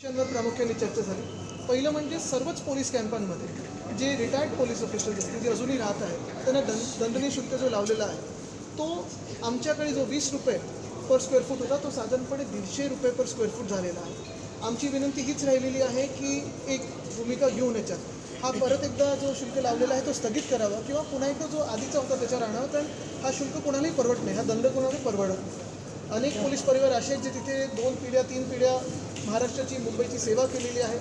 विषयांवर प्रामुख्याने चर्चा झाली. पहिलं म्हणजे सर्वच पोलीस कॅम्पांमध्ये जे रिटायर्ड पोलीस ऑफिसर्स असतील जे अजूनही राहत आहेत त्यांना दं दंडनीय शुल्क जो लावलेला आहे तो आमच्याकडे जो वीस रुपये पर स्क्वेअर फूट होता तो साधारणपणे दीडशे रुपये पर स्क्वेअर फूट झालेला आहे. आमची विनंती हीच राहिलेली आहे की एक भूमिका घेऊन याच्यात. हा परत एकदा जो शुल्क लावलेला आहे तो स्थगित करावा किंवा पुन्हा एकदा जो आधीचा होता त्याच्यावर आणावा कारण हा शुल्क कोणालाही परवडत नाही हा दंड कोणालाही परवडत नाही. अनेक पोलीस परिवार असे आहेत जे तिथे दोन पिढ्या तीन पिढ्या महाराष्ट्राची मुंबईची सेवा केलेली आहे.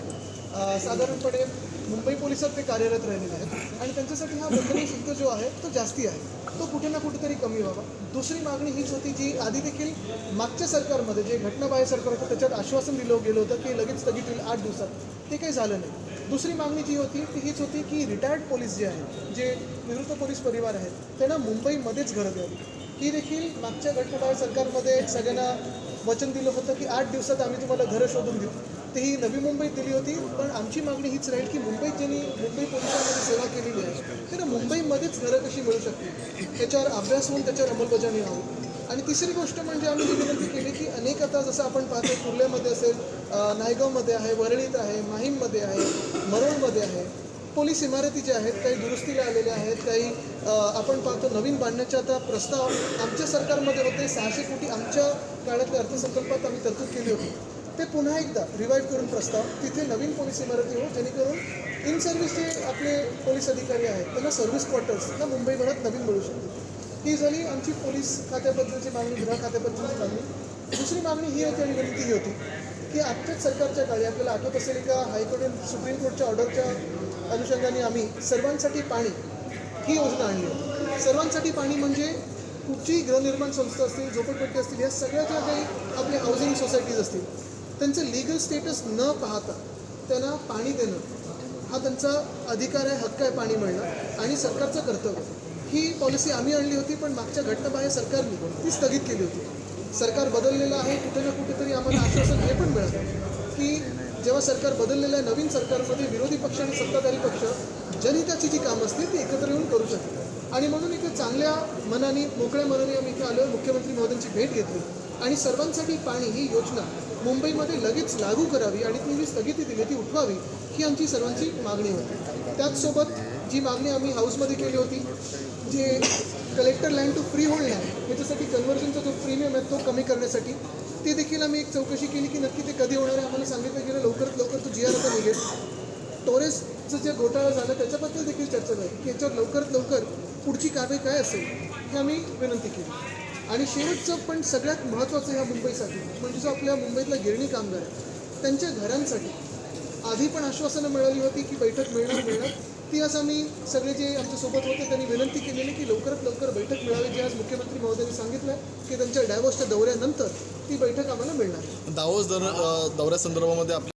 साधारणपणे मुंबई पोलिसात ते कार्यरत राहिलेले आहेत. आणि त्यांच्यासाठी हा बंधनी शुल्क जो आहे तो जास्ती आहे. तो कुठे ना कुठेतरी कमी व्हावा. दुसरी मागणी हीच होती जी आधी देखील मागच्या सरकारमध्ये जे घटनाबाह्य सरकार होतं त्याच्यात आश्वासन दिलं गेलं होतं की लगेच स्थगित होईल आठ दिवसात. ते काही झालं नाही. दुसरी मागणी जी होती ती हीच होती की रिटायर्ड पोलीस जे आहेत जे निवृत्त पोलीस परिवार आहेत त्यांना मुंबईमध्येच घरं द्यावी. ही देखील मागच्या घटनाबाह्य सरकारमध्ये सगळ्यांना वचन दिलं होतं की आठ दिवसात आम्ही तुम्हाला घरं शोधून देऊ. ते ही नवी मुंबईत दिली होती पण आमची मागणी हीच राहील की मुंबईत ज्यांनी मुंबई पोलिसांमध्ये सेवा केलेली आहे त्यांना मुंबईमध्येच घरं कशी मिळू शकतील? त्याच्यावर अभ्यास होऊन त्याच्यावर अंमलबजावणी व्हावी आणि तिसरी गोष्ट म्हणजे आम्ही विनंती केली की अनेक आता जसं आपण पाहतो कुर्ल्यामध्ये असेल नायगावमध्ये आहे वरळीत आहे माहीममध्ये आहे मरोळमध्ये आहे. पोलीस इमारती ज्या आहेत काही दुरुस्तीला आलेल्या आहेत काही आपण पाहतो नवीन बांधण्याचे आता प्रस्ताव आमच्या सरकारमध्ये होते. सहाशे कोटी आमच्या काळातल्या अर्थसंकल्पात आम्ही तरतूद केली होती. ते पुन्हा एकदा रिवाईव्ह करून प्रस्ताव तिथे नवीन पोलीस इमारती हो जेणेकरून इन सर्व्हिस जे आपले पोलीस अधिकारी आहेत त्यांना सर्व्हिस क्वार्टर्स ना मुंबईभरात नवीन मिळू शकते ही झाली आमची पोलीस खात्याबद्दलची मागणी गृह खात्याबद्दलची मागणी. दुसरी मागणी ही होती आणि विनंती ही होती. की आजच्याच सरकारच्या काळी आपल्याला आठवत असेल का हायकोर्ट सुप्रीम कोर्टच्या ऑर्डरच्या अनुषंगाने आम्ही सर्वांसाठी पाणी ही योजना आणली होती. सर्वांसाठी पाणी म्हणजे कुठचीही गृहनिर्माण संस्था असतील झोपडपट्टी असतील या सगळ्या ज्या काही आपल्या हाऊसिंग सोसायटीज असतील त्यांचं लिगल स्टेटस न पाहता त्यांना पाणी देणं हा त्यांचा अधिकार आहे हक्क आहे पाणी मिळणं आणि सरकारचं कर्तव्य ही पॉलिसी आम्ही आणली होती पण मागच्या घटनाबाह्य सरकारने ती स्थगित केली होती. सरकार बदललेलं आहे कुठे ना कुठेतरी आम्हाला आश्वासन हे पण मिळतं की जेव्हा सरकार बदललेलं आहे नवीन सरकारमध्ये विरोधी पक्ष आणि सत्ताधारी पक्ष जनहिताची जी कामं असतील ती एकत्र येऊन करू शकतात आणि म्हणून इथे चांगल्या मनाने मोकळ्या मनाने आम्ही इथे आलो मुख्यमंत्री महोदयांची भेट घेतली. आणि सर्वांसाठी पाणी ही योजना मुंबईमध्ये लगेच लागू करावी आणि ती जी स्थगिती दिली ती उठवावी ही आमची सर्वांची मागणी होती. त्याचसोबत जी मागणी आम्ही हाऊसमध्ये केली होती जे collector land to free hold land याच्यासाठी कन्व्हर्जनचा जो प्रीमियम आहे तो कमी करण्यासाठी ते देखील आम्ही एक चौकशी केली की नक्की ते कधी होणार आहे. आम्हाला सांगितलं गेलं लवकरात लवकर तो जी आर आता निघेल. टोरेसचं जे घोटाळा झाला त्याच्याबद्दल देखील चर्चा झाली की याच्यावर लवकरात लवकर पुढची कारवाई काय असेल हे आम्ही विनंती केली. आणि शेवटचं पण सगळ्यात महत्त्वाचं ह्या मुंबईसाठी म्हणजे जो आपल्या मुंबईतला गिरणी कामगार आहे त्यांच्या घरांसाठी आधी पण आश्वासनं मिळाली होती की बैठक मिळणार मिळणार. ती आज आम्ही सगळे जे आमच्यासोबत होते त्यांनी विनंती केलेली की लवकरात लवकर बैठक मिळावी जी आज मुख्यमंत्री महोदयांनी सांगितलं की त्यांच्या डायव्होर्सच्या दौऱ्यानंतर ती बैठक आम्हाला मिळणार. दावोस दर दौऱ्यासंदर्भामध्ये आपण